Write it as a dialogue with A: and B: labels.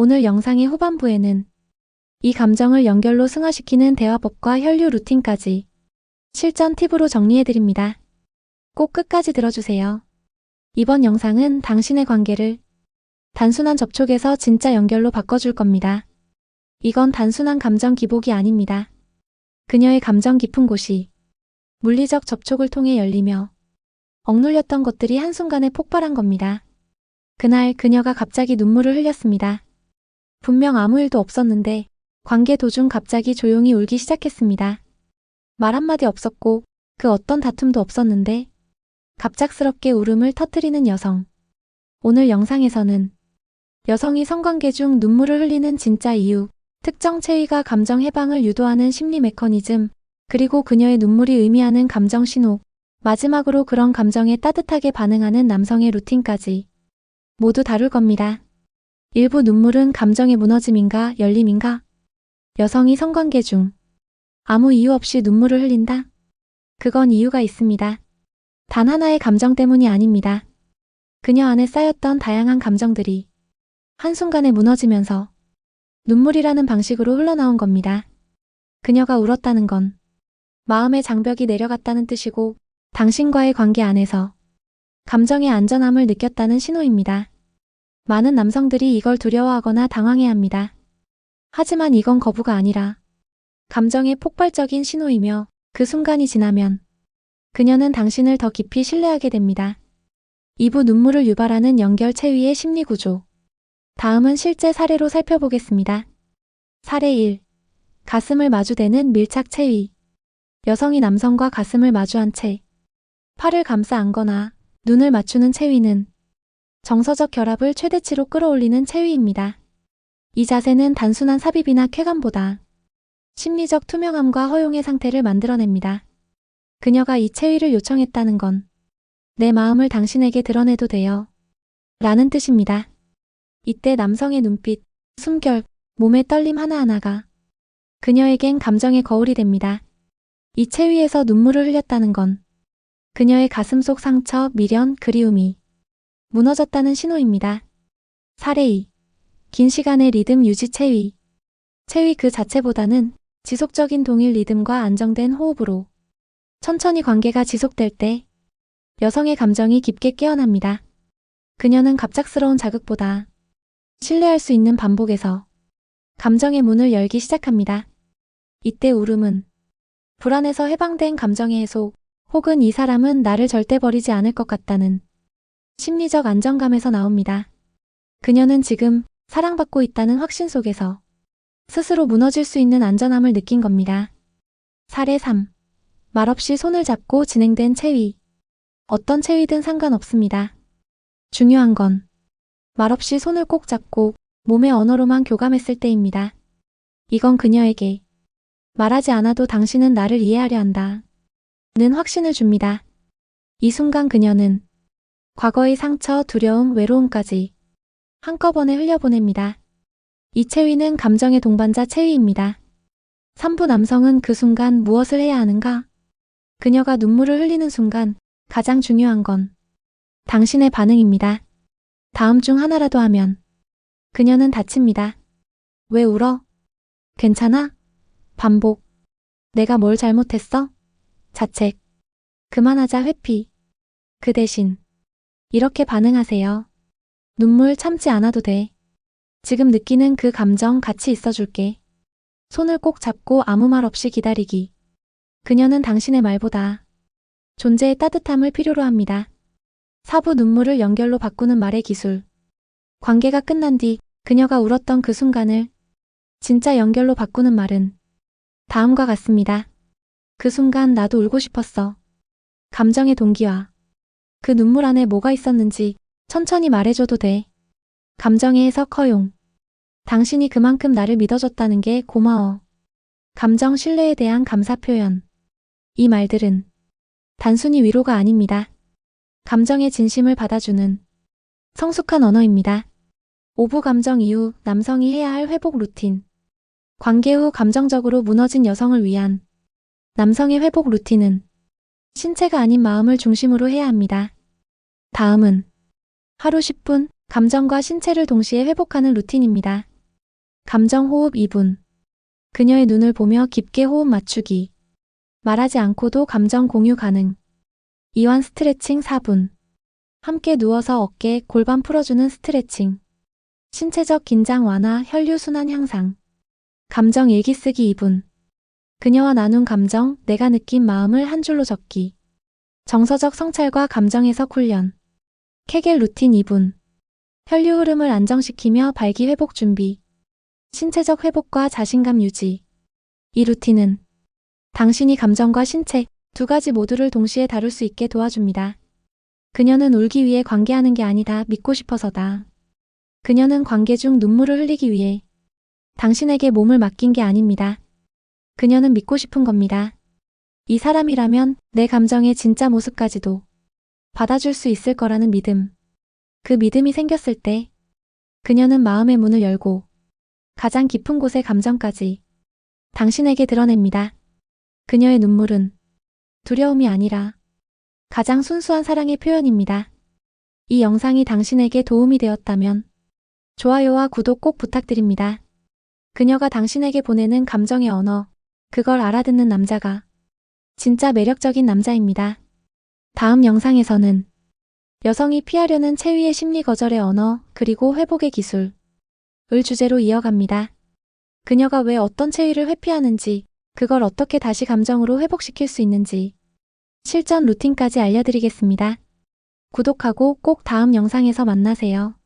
A: 오늘 영상의 후반부에는 이 감정을 연결로 승화시키는 대화법과 혈류 루틴까지 실전 팁으로 정리해드립니다. 꼭 끝까지 들어주세요. 이번 영상은 당신의 관계를 단순한 접촉에서 진짜 연결로 바꿔줄 겁니다. 이건 단순한 감정 기복이 아닙니다. 그녀의 감정 깊은 곳이 물리적 접촉을 통해 열리며 억눌렸던 것들이 한순간에 폭발한 겁니다. 그날 그녀가 갑자기 눈물을 흘렸습니다. 분명 아무 일도 없었는데 관계 도중 갑자기 조용히 울기 시작했습니다. 말 한마디 없었고 그 어떤 다툼도 없었는데 갑작스럽게 울음을 터뜨리는 여성. 오늘 영상에서는 여성이 성관계 중 눈물을 흘리는 진짜 이유, 특정 체위가 감정 해방을 유도하는 심리 메커니즘, 그리고 그녀의 눈물이 의미하는 감정 신호, 마지막으로 그런 감정에 따뜻하게 반응하는 남성의 루틴까지 모두 다룰 겁니다. 일부 눈물은 감정의 무너짐인가 열림인가? 여성이 성관계 중 아무 이유 없이 눈물을 흘린다? 그건 이유가 있습니다. 단 하나의 감정 때문이 아닙니다. 그녀 안에 쌓였던 다양한 감정들이 한순간에 무너지면서 눈물이라는 방식으로 흘러나온 겁니다. 그녀가 울었다는 건 마음의 장벽이 내려갔다는 뜻이고 당신과의 관계 안에서 감정의 안전함을 느꼈다는 신호입니다. 많은 남성들이 이걸 두려워하거나 당황해합니다. 하지만 이건 거부가 아니라 감정의 폭발적인 신호이며 그 순간이 지나면 그녀는 당신을 더 깊이 신뢰하게 됩니다. 2부 눈물을 유발하는 연결 체위의 심리 구조. 다음은 실제 사례로 살펴보겠습니다. 사례 1. 가슴을 마주대는 밀착 체위. 여성이 남성과 가슴을 마주한 채 팔을 감싸 안거나 눈을 맞추는 체위는 정서적 결합을 최대치로 끌어올리는 체위입니다. 이 자세는 단순한 삽입이나 쾌감보다 심리적 투명함과 허용의 상태를 만들어냅니다. 그녀가 이 체위를 요청했다는 건 내 마음을 당신에게 드러내도 돼요. 라는 뜻입니다. 이때 남성의 눈빛, 숨결, 몸의 떨림 하나하나가 그녀에겐 감정의 거울이 됩니다. 이 체위에서 눈물을 흘렸다는 건 그녀의 가슴 속 상처, 미련, 그리움이 무너졌다는 신호입니다. 사례 2. 긴 시간의 리듬 유지 체위. 체위 그 자체보다는 지속적인 동일 리듬과 안정된 호흡으로 천천히 관계가 지속될 때 여성의 감정이 깊게 깨어납니다. 그녀는 갑작스러운 자극보다 신뢰할 수 있는 반복에서 감정의 문을 열기 시작합니다. 이때 울음은 불안에서 해방된 감정의 해소 혹은 이 사람은 나를 절대 버리지 않을 것 같다는 심리적 안정감에서 나옵니다. 그녀는 지금 사랑받고 있다는 확신 속에서 스스로 무너질 수 있는 안전함을 느낀 겁니다. 사례 3. 말없이 손을 잡고 진행된 체위. 어떤 체위든 상관없습니다. 중요한 건 말없이 손을 꼭 잡고 몸의 언어로만 교감했을 때입니다. 이건 그녀에게 말하지 않아도 당신은 나를 이해하려 한다. 는 확신을 줍니다. 이 순간 그녀는 과거의 상처, 두려움, 외로움까지 한꺼번에 흘려보냅니다. 이 체위는 감정의 동반자 체위입니다. 3부 남성은 그 순간 무엇을 해야 하는가? 그녀가 눈물을 흘리는 순간 가장 중요한 건 당신의 반응입니다. 다음 중 하나라도 하면 그녀는 다칩니다. 왜 울어? 괜찮아? 반복. 내가 뭘 잘못했어? 자책. 그만하자 회피. 그 대신 이렇게 반응하세요. 눈물 참지 않아도 돼. 지금 느끼는 그 감정 같이 있어줄게. 손을 꼭 잡고 아무 말 없이 기다리기. 그녀는 당신의 말보다 존재의 따뜻함을 필요로 합니다. 사부 눈물을 연결로 바꾸는 말의 기술. 관계가 끝난 뒤 그녀가 울었던 그 순간을 진짜 연결로 바꾸는 말은 다음과 같습니다. 그 순간 나도 울고 싶었어. 감정의 동기와 그 눈물 안에 뭐가 있었는지 천천히 말해줘도 돼. 감정의 해석 허용. 당신이 그만큼 나를 믿어줬다는 게 고마워. 감정 신뢰에 대한 감사 표현. 이 말들은 단순히 위로가 아닙니다. 감정의 진심을 받아주는 성숙한 언어입니다. 오부 감정 이후 남성이 해야 할 회복 루틴. 관계 후 감정적으로 무너진 여성을 위한 남성의 회복 루틴은 신체가 아닌 마음을 중심으로 해야 합니다. 다음은 하루 10분 감정과 신체를 동시에 회복하는 루틴입니다. 감정 호흡 2분. 그녀의 눈을 보며 깊게 호흡 맞추기. 말하지 않고도 감정 공유 가능. 이완 스트레칭 4분. 함께 누워서 어깨, 골반 풀어주는 스트레칭. 신체적 긴장 완화, 혈류순환 향상. 감정 일기 쓰기 2분. 그녀와 나눈 감정, 내가 느낀 마음을 한 줄로 적기. 정서적 성찰과 감정 해석 훈련. 케겔 루틴 2분. 혈류 흐름을 안정시키며 발기 회복 준비. 신체적 회복과 자신감 유지. 이 루틴은 당신이 감정과 신체 두 가지 모두를 동시에 다룰 수 있게 도와줍니다. 그녀는 울기 위해 관계하는 게 아니다 믿고 싶어서다. 그녀는 관계 중 눈물을 흘리기 위해 당신에게 몸을 맡긴 게 아닙니다. 그녀는 믿고 싶은 겁니다. 이 사람이라면 내 감정의 진짜 모습까지도 받아줄 수 있을 거라는 믿음. 그 믿음이 생겼을 때 그녀는 마음의 문을 열고 가장 깊은 곳의 감정까지 당신에게 드러냅니다. 그녀의 눈물은 두려움이 아니라 가장 순수한 사랑의 표현입니다. 이 영상이 당신에게 도움이 되었다면 좋아요와 구독 꼭 부탁드립니다. 그녀가 당신에게 보내는 감정의 언어, 그걸 알아듣는 남자가 진짜 매력적인 남자입니다. 다음 영상에서는 여성이 피하려는 체위의 심리 거절의 언어, 그리고 회복의 기술, 을 주제로 이어갑니다. 그녀가 왜 어떤 체위를 회피하는지, 그걸 어떻게 다시 감정으로 회복시킬 수 있는지, 실전 루틴까지 알려드리겠습니다. 구독하고 꼭 다음 영상에서 만나세요.